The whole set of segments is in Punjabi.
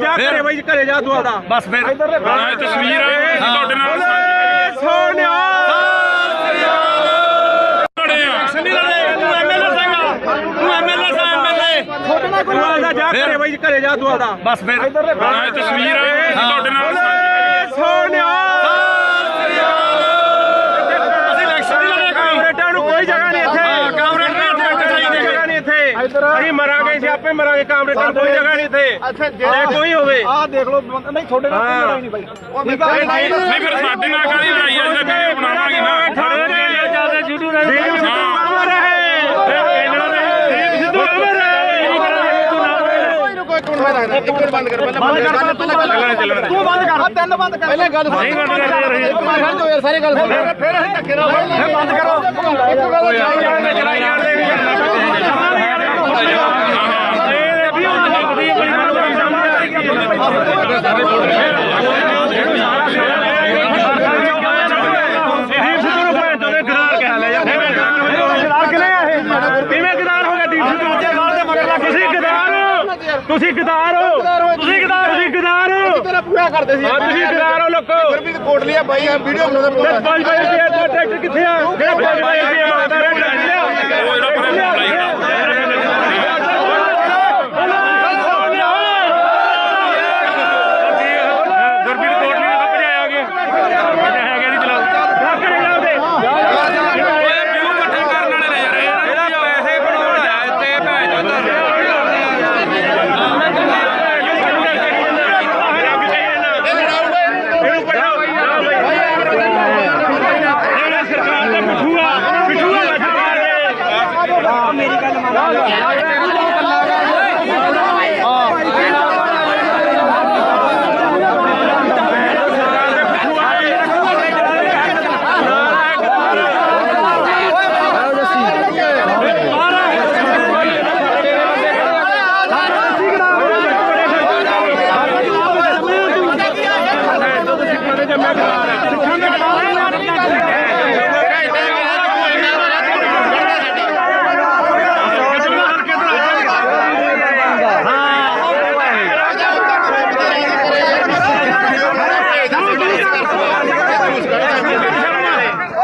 ਜਾ ਘਰੇ ਬਾਈ ਘਰੇ ਜਾ ਤੂੰ ਆਪਦਾ ਬਸ ਫਿਰ। ਇਹ ਤਸਵੀਰ ਤੁਹਾਡੇ ਨਾਲ ਸੋਨਿਆ ਘਰੇ ਬਾਈ ਘਰੇ ਜਾ ਤੂੰ ਆਪਦਾ ਬਸ ਫਿਰ। ਇਹ ਤਸਵੀਰ ਤੁਹਾਡੇ ਨਾਲ ਸੋਨਿਆ ਅਸੀਂ ਇਲੈਕਸ਼ਨ ਨਹੀਂ ਲੜੇ ਕੋਈ ਕਾਮਰੇਟਾਂ ਨੂੰ ਕੋਈ ਜਗ੍ਹਾ ਨਹੀਂ ਇੱਥੇ। ਹਾਂ, ਕਾਮਰੇਡ ਨਹੀਂ ਇੱਥੇ। ਜਗ੍ਹਾ ਨਹੀਂ ਇੱਥੇ। ਅਸੀਂ ਅਸੀਂ ਆਪੇ ਮਰਾਂਗੇ ਕਾਮਰੇਟਾਂ ਨੂੰ ਕੋਈ ਜਗ੍ਹਾ ਨਹੀਂ ਇੱਥੇ ਜੇ ਕੋਈ ਹੋਵੇ ਆਹ ਦੇਖ ਲਓ ਬੰਦਾ- ਨਹੀਂ ਤੁਹਾਡੇ ਨਾਲ ਕੋਈ ਲੜਾਈ ਨਹੀਂ ਬਾਈ ਠੀਕ ਆ ਨਹੀਂ ਫਿਰ ਸਾਡੇ ਨਾਲ ਕਾਹਦੀ ਲੜਾਈ ਹੈ ਜੇ ਵੀਡੀਓ ਬਣਾਵਾਂਗੇ ਨਾ ਜਿਆਦਾ ਜੁੜੂ ਰਹੇ ਦੀਪ ਸਿੱਧੂ ਅਮਰ ਰਹੇ ਦੀਪ ਸਿੱਧੂ ਅਮਰ ਤੂੰ ਬੰਦ ਕਰ ਤਿੰਨ ਬੰਦ ਕਰ ਪਹਿਲੇ ਗੱਲ ਨਹੀਂ ਬੰਦ ਕਰ ਰਹੇ ਖੜ ਜਾਓ ਯਾਰ ਸਾਰੇ ਗੱਲ ਸੁਣ ਫਿਰ ਅਸੀਂ ਧੱਕੇ ਨਾਲ ਫਿਰ ਬੰਦ ਕਰੋ ਇੱਕ ਗੱਲ ਚਲਾਈ ਜਾਂਦੇ ਤੁਸੀਂ ਗਦਾਰ ਹੋ ਤੁਸੀਂ ਗਦਾਰ ਹੋ ਤੁਸੀਂ ਗਦਾਰ ਤੁਸੀਂ ਗਦਾਰ ਹੋ ਤੇਰਾ ਪੂਰਾ ਕਰਦੇ ਸੀ ਹਾਂ ਤੁਸੀਂ ਗਦਾਰ ਹੋ ਲੋਕੋ ਫਿਰ ਵੀ ਕੋਟ ਲਿਆ ਬਾਈ ਆ ਵੀਡੀਓ ਬਣਾਉਂਦਾ ਤੇ ਪੰਜ ਬਾਈ ਟਰੈਕਟਰ ਕਿੱਥੇ ਆ ਜਿਹੜਾ ਪੰਜ ਕਿੱਥੇ ਆ ਉਹ ਜਿਹੜਾ ਪਰੇ ਲੜਾਈ ਦਾ ਗੁਰਬੀਰ ਕੋਟਲੀ ਨੂੰ ਤਾਂ ਭਜਾਇਆ ਗਿਆ ਭਜਾਇਆ ਗਿਆ ਨਹੀਂ ਚਲਾ ਜਾ ਕਰੇ ਜਾ ਉਹਦੇ ਵਿਊ ਇਕੱਠੇ ਕਰਨ ਵਾਲੇ ਨੇ ਯਾਰ ਇਹਦਾ ਪੈਸੇ ਬਣਾਉਣ ਆਇਆ ਇੱਥੇ ਭੈਣ ਚੋਦ ਇਹਨੂੰ ਪੜਾਓ ਜਿਹੜਾ ਸਰਕਾਰ ਦਾ ਪਿੱਠੂਆ ਪਿੱਠੂਆ ਸਰਕਾਰ ਦੇ ਮੇਰੀ ਗੱਲ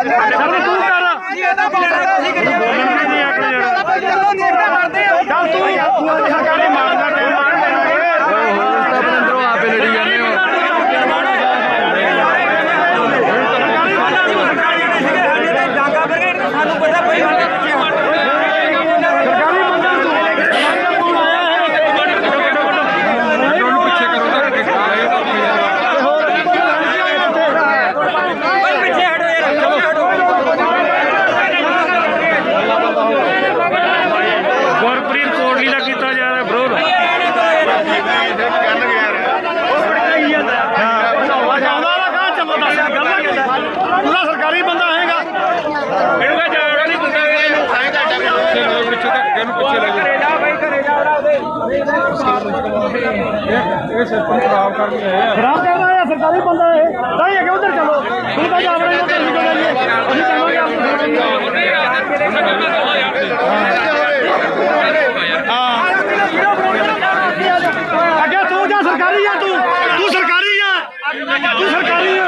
ਚੱਲ ਪੂਰਾ ਸਰਕਾਰੀ ਬੰਦਾ ਹੈਗਾ ਇਹਨੂੰ ਕਹ ਜਾਣਾ ਨਹੀਂ ਕੁੱਤਾ ਇਹਨੂੰ ਪਿੱਛੇ ਤੱਕ ਇਹਨੂੰ ਪਿੱਛੇ ਲੈ ਘਰੇ ਜਾ ਬਾਈ ਘਰੇ ਜਾ ਉਹਦਾ ਉਹਦੇ ਖਰਾਬ ਕਰਦਾ ਹੈ ਸਰਕਾਰੀ ਬੰਦਾ ਇਹ ਨਹੀਂ ਅੱਗੇ ਉਧਰ ਚਲੋ ਤੂੰ ਤਾਂ ਜਾ ਰਹੇ ਹੋ ਕਰ ਜਾਈਏ ਅਸੀਂ ਚਾਹਾਂਗੇ ਹਾਂ ਅੱਗੇ ਤੂੰ ਜਾ ਸਰਕਾਰੀ ਆ ਤੂੰ ਤੂੰ ਸਰਕਾਰੀ ਆ ਤੂੰ ਸਰਕਾਰੀ ਆ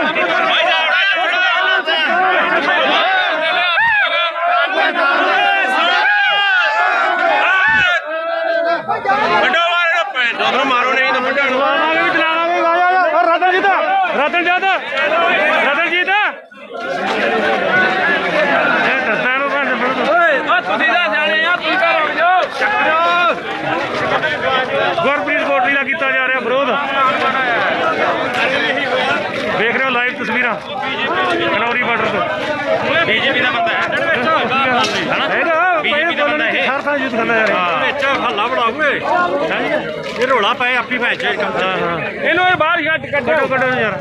ਰਤਨਜੀਤ ਰਤਨਜੀਤ ਇਹ ਦੱਸਾਂ ਨੂੰ ਓਏ ਤੁਸੀਂ ਜਾਣੇ ਆ ਤੁਸੀਂ ਜਾਓ ਗੁਰਪ੍ਰੀਤ ਕੋਟਲੀ ਦਾ ਕੀਤਾ ਜਾ ਰਿਹਾ ਵਿਰੋਧ। ਦੇਖ ਰਹੇ ਹੋ ਲਾਈਵ ਤਸਵੀਰਾਂ ਕਨੌਰੀ ਬਾਰਡਰ ਤੋਂ। ਬੀਜੇਪੀ ਦਾ ਬੰਦਾ ਹੈ। ਹੈਗਾ BJP ਦਾ ਬੰਦਾ ਇਹ। ਹਰ ਥਾਂ ਯੂਥ ਜਾ ਰਿਹਾ ਵਿੱਚ ਹੱਲਾ ਬੜਾਉਏ ਇਹ ਰੋਲਾ ਪਏ ਆਪੀ ਭੈਣ ਚੋ ਇਹਨੂੰ ਇਹ ਬਾਹਰ ਕੱਢ। ਕੱਢੋ ਕੱਢੋ ਯਾਰ।